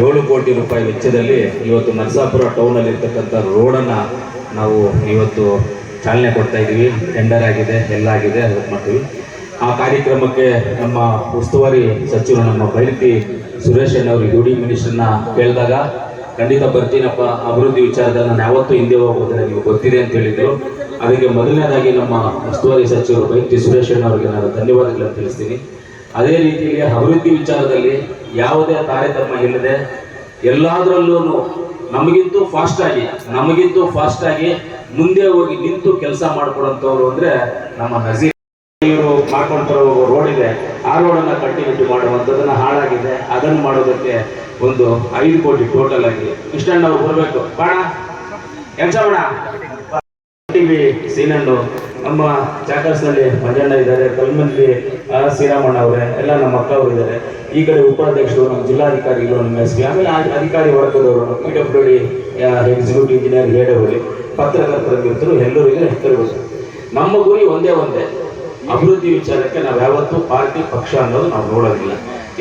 ಏಳು ಕೋಟಿ ರೂಪಾಯಿ ವೆಚ್ಚದಲ್ಲಿ ಇವತ್ತು ನರಸಾಪುರ ಟೌನಲ್ಲಿ ಇರ್ತಕ್ಕಂಥ ರೋಡನ್ನು ನಾವು ಇವತ್ತು ಚಾಲನೆ ಕೊಡ್ತಾ ಇದ್ದೀವಿ. ಟೆಂಡರ್ ಆಗಿದೆ, ಎಲ್ಲ ಆಗಿದೆ, ಅದಕ್ಕೆ ಮಾಡ್ತೀವಿ. ಆ ಕಾರ್ಯಕ್ರಮಕ್ಕೆ ನಮ್ಮ ಉಸ್ತುವಾರಿ ಸಚಿವರು, ನಮ್ಮ ಬೈರತಿ ಸುರೇಶ್ ಅವರು ಯು ಡಿ ಮಿನಿಸ್ಟರ್ನ ಕೇಳಿದಾಗ, ಖಂಡಿತ ಬರ್ತೀನಪ್ಪ, ಅಭಿವೃದ್ಧಿ ವಿಚಾರದಲ್ಲಿ ನಾನು ಯಾವತ್ತೂ ಹಿಂದೆ ಹೋಗೋದಿಲ್ಲ ನೀವು ಗೊತ್ತಿದೆ ಅಂತ ಹೇಳಿದರು. ಅದಕ್ಕೆ ಮೊದಲನೇದಾಗಿ ನಮ್ಮ ಉಸ್ತುವಾರಿ ಸಚಿವರು ಬೈರತಿ ಸುರೇಶ್ ಅವರಿಗೆ ನಾನು ಧನ್ಯವಾದಗಳನ್ನು ತಿಳಿಸ್ತೀನಿ. ಅದೇ ರೀತಿಯಲ್ಲಿ ಅಭಿವೃದ್ಧಿ ವಿಚಾರದಲ್ಲಿ ಯಾವುದೇ ತಾರತಮ್ಯ ಇಲ್ಲದೆ ಎಲ್ಲಾದ್ರಲ್ಲೂ ನಮಗಿಂತೂ ಫಾಸ್ಟ್ ಆಗಿ, ನಮಗಿಂತೂ ಫಾಸ್ಟ್ ಆಗಿ ಮುಂದೆ ಹೋಗಿ ನಿಂತು ಕೆಲಸ ಮಾಡ್ಕೊಡಂತವ್ರು ಅಂದ್ರೆ ನಮ್ಮ ನಜೀರ್ ಇವರು ರೋಡ್ ಇದೆ. ಆ ರೋಡನ್ನ ಕಂಟಿನ್ಯೂಟಿ ಮಾಡುವಂಥದ್ದನ್ನ ಹಾಳಾಗಿದೆ. ಅದನ್ನು ಮಾಡೋದಕ್ಕೆ ಒಂದು ಐದು ಕೋಟಿ ಟೋಟಲ್ ಆಗಿ. ಇಷ್ಟನ್ನು ನಾವು ಬರಬೇಕು ಬಾಣ ಎಂಚವಣ ಟಿವಿ ಸೀನಣ್ಣು ನಮ್ಮ ಚಾಕರ್ಸ್ನಲ್ಲಿ ಮಂಜಣ್ಣ ಇದ್ದಾರೆ ಕಲ್ಮಲ್ಲಿ ಸೀರಾಮಣ್ಣ ಅವರೇ, ಎಲ್ಲ ನಮ್ಮ ಅಕ್ಕ ಅವರು ಇದ್ದಾರೆ. ಈ ಕಡೆ ಉಪಾಧ್ಯಕ್ಷರು ನಮ್ಮ ಜಿಲ್ಲಾಧಿಕಾರಿಗಳು, ನಮ್ಮ ಎಸ್ ಪಿ ಆಮೇಲೆ ಅಧಿಕಾರಿ ವರ್ಗದವರು P W D executive engineer ಹೇಳೋರು ಪತ್ರಕರ್ತರ ಮಿತ್ರರು ಎಲ್ಲರಿಗೂ ಹೆಸರುಗಳು ನಮ್ಮ ಗುರಿ ಒಂದೇ ಒಂದೇ. ಅಭಿವೃದ್ಧಿ ವಿಚಾರಕ್ಕೆ ನಾವು ಯಾವತ್ತೂ ಪಾರ್ಟಿ, ಪಕ್ಷ ಅನ್ನೋದು ನಾವು ನೋಡೋದಿಲ್ಲ.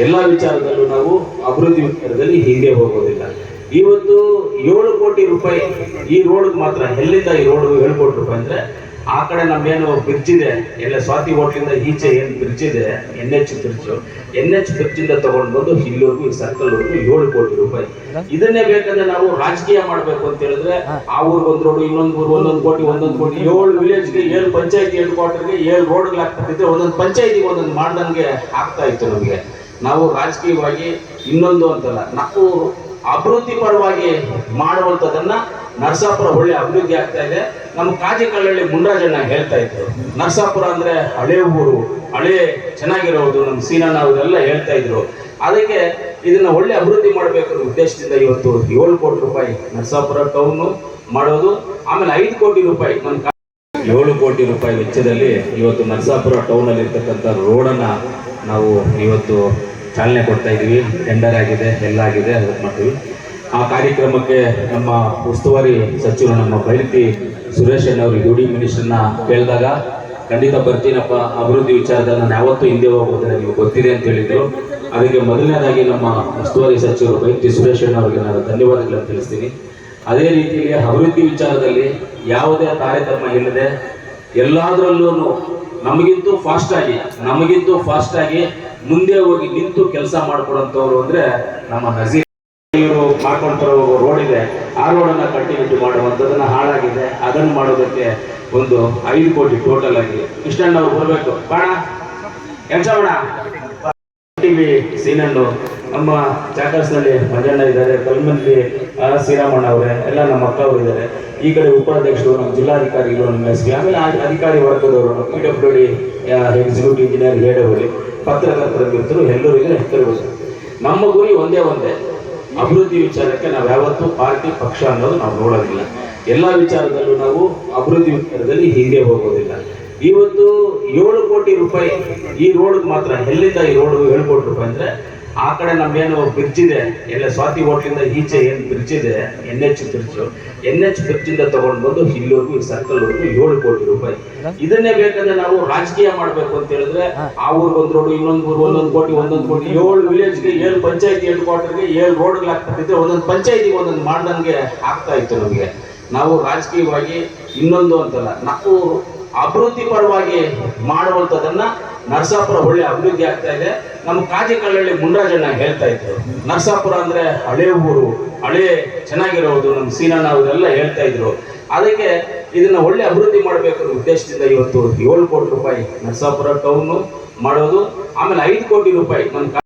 ಎಲ್ಲ ವಿಚಾರದಲ್ಲೂ ನಾವು ಅಭಿವೃದ್ಧಿ ವಿಚಾರದಲ್ಲಿ ಹಿಂದೆ ಹೋಗೋದಿಲ್ಲ. ಇವತ್ತು ಏಳು ಕೋಟಿ ರೂಪಾಯಿ ಈ ರೋಡ್ಗೆ ಮಾತ್ರ, ಎಲ್ಲಿಂದ ಈ ರೋಡ್ ಏಳು ಕೋಟಿ ರೂಪಾಯಿ ಅಂದ್ರೆ, ಆ ಕಡೆ ನಮ್ಮೇನು ಬ್ರಿಡ್ಜ್ ಇದೆ, ಎಲ್ಲ ಸ್ವಾತಿ ಹೋಟ್ಲಿಂದ ಈಚೆ ಏನು ಬ್ರಿಡ್ಜ್ ಇದೆ N H bridge N H bridge ಇಂದ ತಗೊಂಡು ಬಂದು ಇಲ್ಲಿವರೆಗೂ, ಈ ಸರ್ಕಲ್ ವರೆಗೂ ಏಳು ಕೋಟಿ ರೂಪಾಯಿ. ಇದನ್ನೇ ಬೇಕಂದ್ರೆ ನಾವು ರಾಜಕೀಯ ಮಾಡ್ಬೇಕು ಅಂತ ಹೇಳಿದ್ರೆ, ಆ ಊರ್ ಒಂದು ರೋಡ್ ಇನ್ನೊಂದು ಊರು ಒಂದೊಂದು ಕೋಟಿ ಒಂದೊಂದು ಕೋಟಿ, ಏಳು ವಿಲೇಜ್ಗೆ ಏಳು ಪಂಚಾಯತಿ ಹೆಡ್ ಕ್ವಾರ್ಟರ್ಗೆ ಏಳು ರೋಡ್ಗಳು ಆಗ್ತಿದ್ರೆ ಒಂದೊಂದು ಪಂಚಾಯತಿಗೆ ಒಂದೊಂದು ಮಾಡ್ದಂಗೆ ಆಗ್ತಾ ಇತ್ತು ನಮಗೆ. ನಾವು ರಾಜಕೀಯವಾಗಿ ಇನ್ನೊಂದು ಅಂತಲ್ಲ, ನಾವು ಅಭಿವೃದ್ಧಿ ಪರವಾಗಿ ಮಾಡುವಂಥದ್ದನ್ನ ನರಸಾಪುರ ಒಳ್ಳೆ ಅಭಿವೃದ್ಧಿ ಆಗ್ತಾ ಇದೆ. ನಮ್ಮ ಕಾಜಿ ಮುಂಡರಾಜಣ್ಣ ಹೇಳ್ತಾ ಇದ್ರು. ನರಸಾಪುರ ಅಂದ್ರೆ ಹಳೆ ಊರು, ಹಳೆ ಚೆನ್ನಾಗಿರೋದು, ನಮ್ಮ ಸೀನಾನ ಅವರೆಲ್ಲ ಹೇಳ್ತಾ ಇದ್ರು. ಅದಕ್ಕೆ ಇದನ್ನ ಒಳ್ಳೆ ಅಭಿವೃದ್ಧಿ ಮಾಡಬೇಕು ಉದ್ದೇಶದಿಂದ ಇವತ್ತು ಏಳು ಕೋಟಿ ರೂಪಾಯಿ ನರಸಾಪುರ ಟೌನ್ ಮಾಡೋದು. ಆಮೇಲೆ ಐದು ಕೋಟಿ ರೂಪಾಯಿ ನಮ್ಮ ಏಳು ಕೋಟಿ ರೂಪಾಯಿ ವೆಚ್ಚದಲ್ಲಿ ಇವತ್ತು ನರಸಾಪುರ ಟೌನಲ್ಲಿ ಇರ್ತಕ್ಕಂಥ ರೋಡನ್ನ ನಾವು ಇವತ್ತು ಚಾಲನೆ ಕೊಡ್ತಾ ಇದ್ದೀವಿ. ಟೆಂಡರ್ ಆಗಿದೆ ಎಲ್ಲ ಆಗಿದೆ ಅದಕ್ಕೆ ಮಾಡ್ತೀವಿ. ಆ ಕಾರ್ಯಕ್ರಮಕ್ಕೆ ನಮ್ಮ ಉಸ್ತುವಾರಿ ಸಚಿವರು ನಮ್ಮ ಬೈರತಿ ಸುರೇಶ್ ಅವರು ಯು ಡಿ ಮಿನಿಸ್ಟರ್ನ ಕೇಳಿದಾಗ, ಖಂಡಿತ ಬರ್ತೀನಪ್ಪ, ಅಭಿವೃದ್ಧಿ ವಿಚಾರದಲ್ಲಿ ನಾನು ಯಾವತ್ತೂ ಹಿಂದೆ ನೀವು ಗೊತ್ತಿದೆ ಅಂತ ಹೇಳಿದರು. ಅದಕ್ಕೆ ಮೊದಲನೇದಾಗಿ ನಮ್ಮ ಉಸ್ತುವಾರಿ ಸಚಿವರು ಬೈರತಿ ಸುರೇಶ್ ಅವರಿಗೆ ನಾನು ಧನ್ಯವಾದಗಳನ್ನು ತಿಳಿಸ್ತೀನಿ. ಅದೇ ರೀತಿಯಲ್ಲಿ ಅಭಿವೃದ್ಧಿ ವಿಚಾರದಲ್ಲಿ ಯಾವುದೇ ತಾರತಮ್ಯ ಇಲ್ಲದೆ ಎಲ್ಲದರಲ್ಲೂ ನಮಗಿಂತೂ ಫಾಸ್ಟ್ ಆಗಿ, ನಮಗಿಂತೂ ಫಾಸ್ಟ್ ಆಗಿ ಮುಂದೆ ಹೋಗಿ ನಿಂತು ಕೆಲಸ ಮಾಡ್ಕೊಡಂತವ್ರು ಅಂದ್ರೆ ನಮ್ಮ ನಜೀರ್ ಇವರು ರೋಡ್ ಇದೆ, ಆ ರೋಡನ್ನ ಕಂಟಿನ್ಯೂಟಿ ಮಾಡುವಂಥದ್ದನ್ನ ಹಾಳಾಗಿದೆ. ಅದನ್ನು ಮಾಡೋದಕ್ಕೆ ಒಂದು ಐದು ಕೋಟಿ ಟೋಟಲ್ ಆಗಿ. ಇಷ್ಟನ್ನು ನಾವು ಬರಬೇಕು. ಬಾಣ ಎಂಚವಣ ಟಿವಿ ಸೀನನ್ನು ನಮ್ಮ ಚಾಕರ್ಸ್ನಲ್ಲಿ ಮಂಜಣ್ಣ ಇದ್ದಾರೆ. ಕಲ್ಮಲ್ಲಿ ಶ್ರೀರಾಮಣ್ಣ ಅವರೇ, ಎಲ್ಲ ನಮ್ಮ ಅಕ್ಕ ಅವರು ಇದ್ದಾರೆ. ಈ ಕಡೆ ಉಪಾಧ್ಯಕ್ಷರು ನಮ್ಮ ಜಿಲ್ಲಾಧಿಕಾರಿಗಳು, ನಮ್ಮ ಎಸ್ ಪಿ ಆಮೇಲೆ ಅಧಿಕಾರಿ ವರ್ಗದವರು P W D executive engineer ಹೇಳೋರು ಪತ್ರಕರ್ತರ ಮಿತ್ರರು ಇದ್ರೆ ಹೆಸರು ನಮ್ಮ ಗುರಿ ಒಂದೇ ಒಂದೇ. ಅಭಿವೃದ್ಧಿ ವಿಚಾರಕ್ಕೆ ನಾವು ಯಾವತ್ತೂ ಪಾರ್ಟಿ, ಪಕ್ಷ ಅನ್ನೋದು ನಾವು ನೋಡೋದಿಲ್ಲ. ಎಲ್ಲ ವಿಚಾರದಲ್ಲೂ ನಾವು ಅಭಿವೃದ್ಧಿ ವಿಚಾರದಲ್ಲಿ ಹಿಂದೆ ಹೋಗೋದಿಲ್ಲ. ಇವತ್ತು ಏಳು ಕೋಟಿ ರೂಪಾಯಿ ಈ ರೋಡ್ ಮಾತ್ರ ಎಲ್ಲಿಂದ ಈ ರೋಡ್ ಏಳು ಕೋಟಿ ರೂಪಾಯಿ ಅಂದ್ರೆ ಆ ಕಡೆ ನಮ್ಗೇನು ಬ್ರಿಡ್ಜ್ ಇದೆ ಎಲ್ಲ ಸ್ವಾತಿ ಹೋಟ್ಲಿಂದ ಈಚೆ ಏನು ಬ್ರಿಡ್ಜ್ ಇದೆ N H bridge N H bridge ಇಂದ ತಗೊಂಡು ಬಂದು ಇಲ್ಲಿವರೆಗೂ ಈ ಸರ್ಕಲ್ ವರೆಗೂ ಏಳು ಕೋಟಿ ರೂಪಾಯಿ. ಇದನ್ನೇ ಬೇಕಂದ್ರೆ ನಾವು ರಾಜಕೀಯ ಮಾಡ್ಬೇಕು ಅಂತ ಹೇಳಿದ್ರೆ ಆ ಊರಿಗೆ ಒಂದು ರೋಡ್ ಇನ್ನೊಂದು ಊರು ಒಂದೊಂದು ಕೋಟಿ ಒಂದೊಂದು ಕೋಟಿ ಏಳು ವಿಲೇಜ್ಗೆ ಏಳು ಪಂಚಾಯತಿ ಏಳು ಕ್ವಾರ್ಟರ್ಗೆ ಏಳು ರೋಡ್ ಆಗ್ತಿದ್ರೆ ಒಂದೊಂದು ಪಂಚಾಯತಿಗೆ ಒಂದೊಂದು ಮಾಡ್ದಂಗೆ ಆಗ್ತಾ ಇತ್ತು ನಮಗೆ. ನಾವು ರಾಜಕೀಯವಾಗಿ ಇನ್ನೊಂದು ಅಂತಲ್ಲ ನಾವು ಅಭಿವೃದ್ಧಿ ಪರವಾಗಿ ಮಾಡುವಂಥದ್ದನ್ನ ನರಸಾಪುರ ಒಳ್ಳೆ ಅಭಿವೃದ್ಧಿ ಆಗ್ತಾ ಇದೆ. ನಮ್ಮ ಕಾಜಿ ಮುಂಡರಾಜಣ್ಣ ಹೇಳ್ತಾ ಇದ್ರು. ನರಸಾಪುರ ಅಂದ್ರೆ ಹಳೆ ಊರು, ಹಳೆ ಚೆನ್ನಾಗಿರೋದು, ನಮ್ಮ ಸೀನಣ್ಣ ಅವರೆಲ್ಲ ಹೇಳ್ತಾ ಇದ್ರು. ಅದಕ್ಕೆ ಇದನ್ನ ಒಳ್ಳೆ ಅಭಿವೃದ್ಧಿ ಮಾಡಬೇಕು ಉದ್ದೇಶದಿಂದ ಇವತ್ತು ಏಳು ಕೋಟಿ ರೂಪಾಯಿ ನರಸಾಪುರ ಟೌನ್ ಮಾಡೋದು, ಆಮೇಲೆ ಐದು ಕೋಟಿ ರೂಪಾಯಿ ನಮ್ಮ